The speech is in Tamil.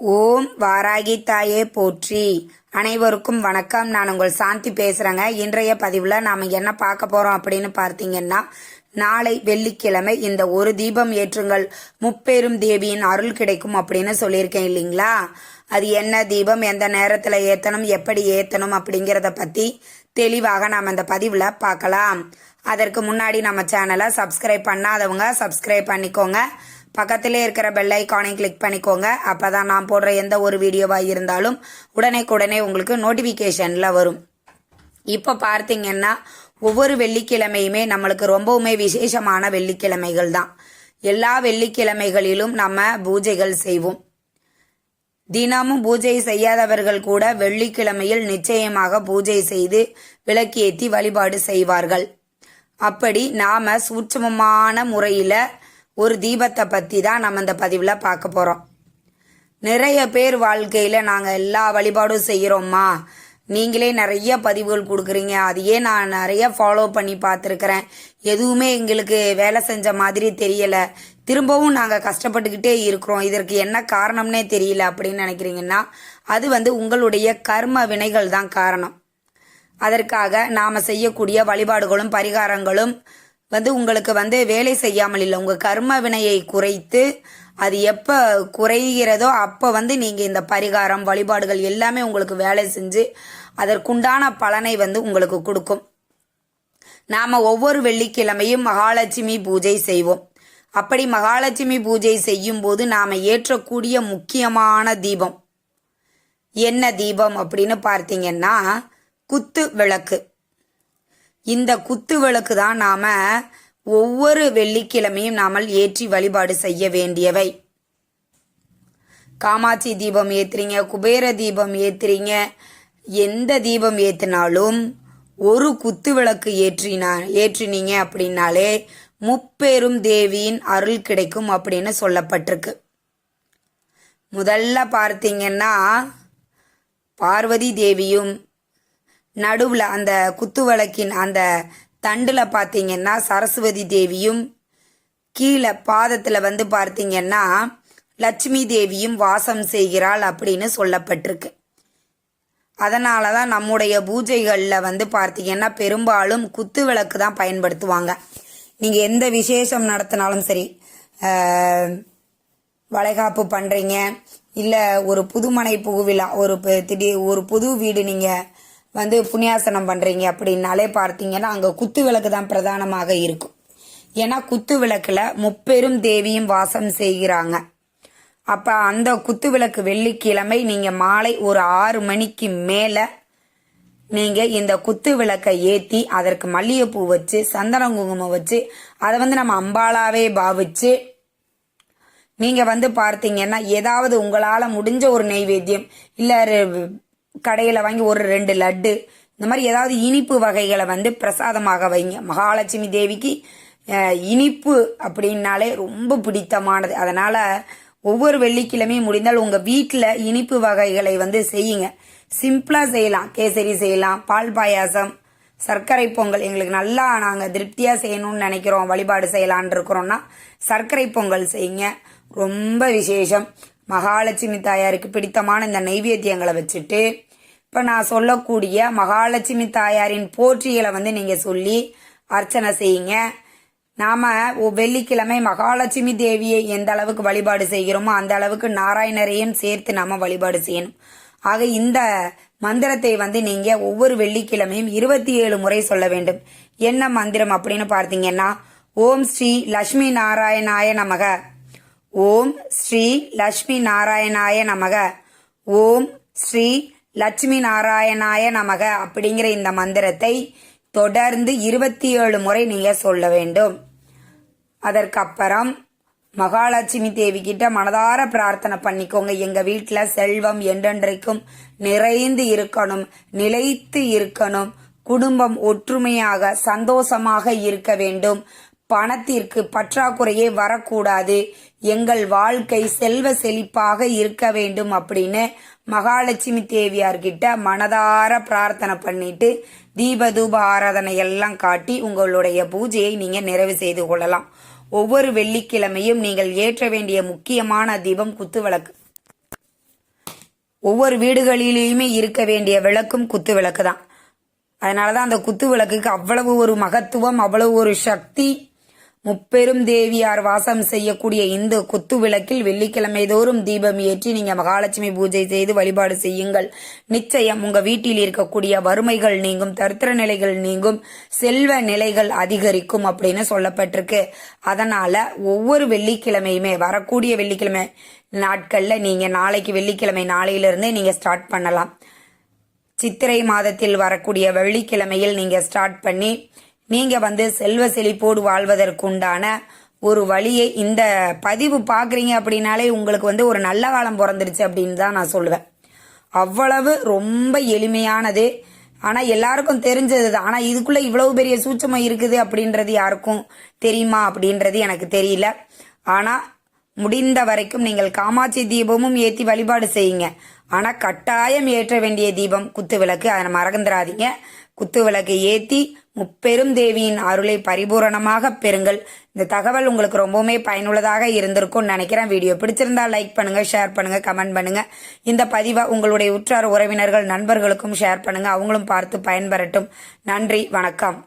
ஓம் வாராகி தாயே போற்றி. அனைவருக்கும் வணக்கம். நான் உங்கள் சாந்தி பேசுறேங்க. இன்றைய பதிவுல நாம என்ன பார்க்க போறோம் அப்படின்னு பார்த்தீங்கன்னா நாளை வெள்ளிக்கிழமை இந்த ஒரு தீபம் ஏற்றுங்கள். முப்பெரும் தேவியின் அருள் கிடைக்கும் அப்படின்னு சொல்லியிருக்கேன் இல்லைங்களா? அது என்ன தீபம்? எந்த நேரத்துல ஏத்தணும்? எப்படி ஏத்தணும்? அப்படிங்கிறத பத்தி தெளிவாக நாம் அந்த பதிவுல பார்க்கலாம். அதற்கு முன்னாடி நம்ம சேனலை சப்ஸ்கிரைப் பண்ணாதவங்க சப்ஸ்கிரைப் பண்ணிக்கோங்க. பக்கத்திலே இருக்கிற பெல் ஐக்கானை கிளிக் பண்ணிக்கோங்க. அப்பதான் நான் போடுற எந்த ஒரு வீடியோவாக இருந்தாலும் உடனே உங்களுக்கு நோட்டிஃபிகேஷனில் வரும். இப்போ பார்த்தீங்கன்னா ஒவ்வொரு வெள்ளிக்கிழமையுமே நம்மளுக்கு ரொம்பவுமே விசேஷமான வெள்ளிக்கிழமைகள் தான். எல்லா வெள்ளிக்கிழமைகளிலும் நம்ம பூஜைகள் செய்வோம். தினமும் பூஜை செய்யாதவர்கள் கூட வெள்ளிக்கிழமையில் நிச்சயமாக பூஜை செய்து விளக்கேற்றி வழிபாடு செய்வார்கள். அப்படி நாம சூட்சமமான முறையில் ஒரு தீபத்தை பற்றி தான் நம்ம இந்த பதிவில் பார்க்க போகிறோம் நிறைய பேர் வாழ்க்கையில் நாங்கள் எல்லா வழிபாடும் செய்கிறோம்மா நீங்களே நிறைய பதிவுகள் கொடுக்குறீங்க. அதையே நான் நிறைய ஃபாலோ பண்ணி பார்த்துருக்குறேன். எதுவுமே எங்களுக்கு வேலை செஞ்ச மாதிரி தெரியலை. திரும்பவும் நாங்கள் கஷ்டப்பட்டுக்கிட்டே இருக்கிறோம். இதற்கு என்ன காரணம்னே தெரியல அப்படின்னு நினைக்கிறீங்கன்னா அது வந்து உங்களுடைய கர்ம வினைகள் தான் காரணம். அதற்காக நாம் செய்யக்கூடிய வழிபாடுகளும் பரிகாரங்களும் வந்து உங்களுக்கு வந்து வேலை செய்யாமல் இல்லை. உங்கள் கர்ம வினையை குறைத்து அது எப்போ குறைகிறதோ அப்போ வந்து நீங்கள் இந்த பரிகாரம் வழிபாடுகள் எல்லாமே உங்களுக்கு வேலை செஞ்சு அதற்குண்டான பலனை வந்து உங்களுக்கு கொடுக்கும். நாம் ஒவ்வொரு வெள்ளிக்கிழமையும் மகாலட்சுமி பூஜை செய்வோம். அப்படி மகாலட்சுமி பூஜை செய்யும் போது நாம் ஏற்றக்கூடிய முக்கியமான தீபம். என்ன தீபம் அப்படின்னு பார்த்தீங்கன்னா குத்து விளக்கு. இந்த குத்து விளக்கு தான் நாம ஒவ்வொரு வெள்ளிக்கிழமையும் நாமல் ஏற்றி வழிபாடு செய்ய வேண்டியவை. காமாட்சி தீபம் ஏத்துறீங்க குபேர தீபம் ஏத்துறீங்க எந்த தீபம் ஏத்தினாலும் ஒரு குத்து விளக்கு ஏற்றினா ஏற்றினீங்க அப்படின்னாலே முப்பெரும் தேவியின் அருள் கிடைக்கும் அப்படின்னு சொல்லப்பட்டிருக்கு. முதல்ல பார்த்தீங்கன்னா பார்வதி தேவியும் நடுவில் அந்த குத்து விளக்கின் அந்த தண்டில் பார்த்தீங்கன்னா சரஸ்வதி தேவியும் கீழே பாதத்தில் வந்து பார்த்தீங்கன்னா லட்சுமி தேவியும் வாசம் செய்கிறாள் அப்படின்னு சொல்லப்பட்டிருக்கு. அதனால தான் நம்முடைய பூஜைகளில் வந்து பார்த்தீங்கன்னா பெரும்பாலும் குத்து விளக்கு தான் பயன்படுத்துவாங்க. நீங்கள் எந்த விசேஷம் நடத்தினாலும் சரி வளைகாப்பு பண்ணுறீங்க இல்லை ஒரு புதுமனை புகுவிழா ஒரு திடீர் ஒரு புது வீடு நீங்கள் வந்து புண்ணியாசனம் பண்ணுறீங்க அப்படின்னாலே பார்த்தீங்கன்னா அங்கே குத்து விளக்கு தான் பிரதானமாக இருக்கும். ஏன்னா குத்து விளக்குல முப்பெரும் தேவியும் வாசம் செய்கிறாங்க. அப்போ அந்த குத்து விளக்கு வெள்ளிக்கிழமை நீங்கள் மாலை ஒரு ஆறு மணிக்கு மேலே நீங்கள் இந்த குத்து விளக்கை ஏற்றி அதற்கு மல்லிகைப்பூ வச்சு சந்தன குங்குமம் வச்சு அதை வந்து நம்ம அம்பாலாவே பாவிச்சு நீங்கள் வந்து பார்த்தீங்கன்னா ஏதாவது உங்களால் முடிஞ்ச ஒரு நெய்வேத்தியம் இல்லை கடையில் வாங்கி ஒரு ரெண்டு லட்டு இந்த மாதிரி ஏதாவது இனிப்பு வகைகளை வந்து பிரசாதமாக வைங்க. மகாலட்சுமி தேவிக்கு இனிப்பு அப்படின்னாலே ரொம்ப பிடித்தமானது. அதனால் ஒவ்வொரு வெள்ளிக்கிழமையும் முடிந்தால் உங்கள் வீட்டில் இனிப்பு வகைகளை வந்து செய்யுங்க. சிம்பிளாக செய்யலாம். கேசரி செய்யலாம் பால் பாயாசம் சர்க்கரை பொங்கல். எங்களுக்கு நல்லா நாங்கள் திருப்தியாக செய்யணும்னு நினைக்கிறோம். வழிபாடு செய்யலான் இருக்கிறோம்னா சர்க்கரை பொங்கல் செய்யுங்க. ரொம்ப விசேஷம். மகாலட்சுமி தாயாருக்கு பிடித்தமான இந்த நைவேத்தியங்களை வச்சுட்டு இப்போ நான் சொல்லக்கூடிய மகாலட்சுமி தாயாரின் போற்றிகளை வந்து நீங்கள் சொல்லி அர்ச்சனை செய்யுங்க. நாம வெள்ளிக்கிழமை மகாலட்சுமி தேவியை எந்த அளவுக்கு வழிபாடு செய்கிறோமோ அந்த அளவுக்கு நாராயணரையும் சேர்த்து நாம வழிபாடு செய்யணும். ஆக இந்த மந்திரத்தை வந்து நீங்க ஒவ்வொரு வெள்ளிக்கிழமையும் இருபத்தி ஏழு முறை சொல்ல வேண்டும். என்ன மந்திரம் அப்படின்னு பார்த்தீங்கன்னா ஓம் ஸ்ரீ லக்ஷ்மி நாராயணாய நமக. ஓம் ஸ்ரீ லக்ஷ்மி நாராயணாய நமக. ஓம் ஸ்ரீ லட்சுமி நாராயணாய நமக அப்படிங்கிற இந்த மந்திரத்தை தொடர்ந்து இருபத்தி ஏழு முறை நீங்கள் சொல்ல வேண்டும். அதற்கப்புறம் மகாலட்சுமி தேவி கிட்ட மனதார பிரார்த்தனை பண்ணிக்கோங்க. எங்க வீட்டில் செல்வம் என்றென்றைக்கும் நிறைந்து இருக்கணும் நிலைத்து இருக்கணும். குடும்பம் ஒற்றுமையாக சந்தோஷமாக இருக்க வேண்டும். பணத்திற்கு பற்றாக்குறையே வரக்கூடாது. எங்கள் வாழ்க்கை செல்வ செழிப்பாக இருக்க வேண்டும் அப்படின்னு மகாலட்சுமி தேவியார்கிட்ட மனதார பிரார்த்தனை பண்ணிட்டு தீபதூப ஆராதனை எல்லாம் காட்டி உங்களுடைய பூஜையை நீங்க நிறைவு செய்து கொள்ளலாம். ஒவ்வொரு வெள்ளிக்கிழமையும் நீங்கள் ஏற்ற வேண்டிய முக்கியமான தீபம் குத்து விளக்கு. ஒவ்வொரு வீடுகளிலேயுமே இருக்க வேண்டிய விளக்கும் குத்து விளக்கு தான் அதனால தான் அந்த குத்து விளக்குக்கு அவ்வளவு ஒரு மகத்துவம் அவ்வளவு ஒரு சக்தி முப்பெரும் தேவியார் வாசம் செய்யக்கூடிய இந்த குத்து விளக்கில் வெள்ளிக்கிழமை தோறும் தீபம் ஏற்றி நீங்க மகாலட்சுமி பூஜை செய்து வழிபாடு செய்யுங்கள். நிச்சயம் உங்க வீட்டில் இருக்கக்கூடிய வறுமைகள் நீங்கும் தரித்திர நிலைகள் நீங்கும் செல்வ நிலைகள் அதிகரிக்கும் அப்படின்னு சொல்லப்பட்டிருக்கு. அதனால ஒவ்வொரு வெள்ளிக்கிழமையுமே வரக்கூடிய வெள்ளிக்கிழமை நாட்கள்ல நீங்க நாளைக்கு வெள்ளிக்கிழமை நாளையிலிருந்தே நீங்க ஸ்டார்ட் பண்ணலாம். சித்திரை மாதத்தில் வரக்கூடிய வெள்ளிக்கிழமையில் நீங்க ஸ்டார்ட் பண்ணி நீங்க வந்து செல்வ செழிப்போடு வாழ்வதற்குண்டான ஒரு வழியை இந்த பதிவு பாக்குறீங்க அப்படின்னாலே உங்களுக்கு வந்து ஒரு நல்ல காலம் பிறந்துருச்சு அப்படின்னு தான் நான் சொல்லுவேன். அவ்வளவு ரொம்ப எளிமையானது. ஆனா எல்லாருக்கும் தெரிஞ்சது தான். ஆனா இதுக்குள்ள இவ்வளவு பெரிய சூட்சமம் இருக்குது அப்படின்றது யாருக்கும் தெரியுமா அப்படின்றது எனக்கு தெரியல. ஆனா முடிந்த வரைக்கும் நீங்கள் காமாட்சி தீபமும் ஏற்றி வழிபாடு செய்யுங்க. ஆனா கட்டாயம் ஏற்ற வேண்டிய தீபம் குத்து விளக்கு அதை மறந்துடாதீங்க. குத்து விளக்கு ஏத்தி முப்பெரும் தேவியின் அருளை பரிபூரணமாக பெறுங்கள். இந்த தகவல் உங்களுக்கு ரொம்பவுமே பயனுள்ளதாக இருந்திருக்கும்னு நினைக்கிறேன். வீடியோ பிடிச்சிருந்தா லைக் பண்ணுங்க ஷேர் பண்ணுங்க கமெண்ட் பண்ணுங்க. இந்த பதிவை உங்களுடைய உற்றார் உறவினர்கள் நண்பர்களுக்கும் ஷேர் பண்ணுங்க. அவங்களும் பார்த்து பயன்பெறட்டும். நன்றி வணக்கம்.